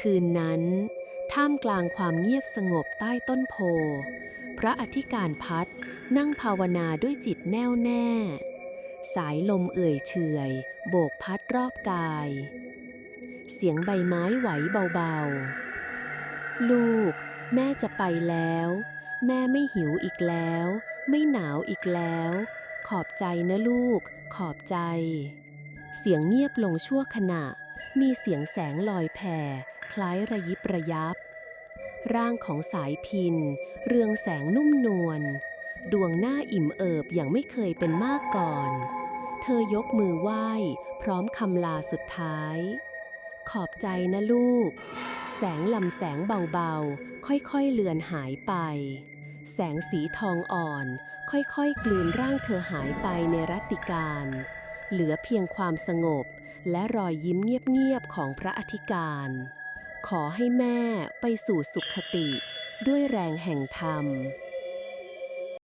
คืนนั้น ท่ามกลางความเงียบสงบใต้ต้นโพ พระอธิการพัดนั่งภาวนาด้วยจิตแน่วแน่ สายลมเอื่อยเฉยโบกพัดรอบกาย เสียงใบไม้ไหวเบาๆ ลูก แม่จะไปแล้ว แม่ไม่หิวอีกแล้ว ไม่หนาวอีกแล้ว ขอบใจนะลูก ขอบใจ เสียงเงียบลงชั่วขณะ มีเสียงแสงลอยแผ่ คล้ายระยิบระยับ ร่างของสายพิน เรืองแสงนุ่มนวล ดวงหน้าอิ่มเอิบอย่างไม่เคยเป็นมากก่อน เธอยกมือไหว้ พร้อมคำลาสุดท้าย ขอบใจนะลูก แสงลำแสงเบาๆ ค่อยๆเลือนหายไป แสงสีทองอ่อน ค่อยๆกลืนร่างเธอหายไปในรัตติการ เหลือเพียงความสงบ และรอยยิ้มเงียบๆของพระอธิการ ขอให้แม่ไปสู่สุขติด้วยแรงแห่งธรรม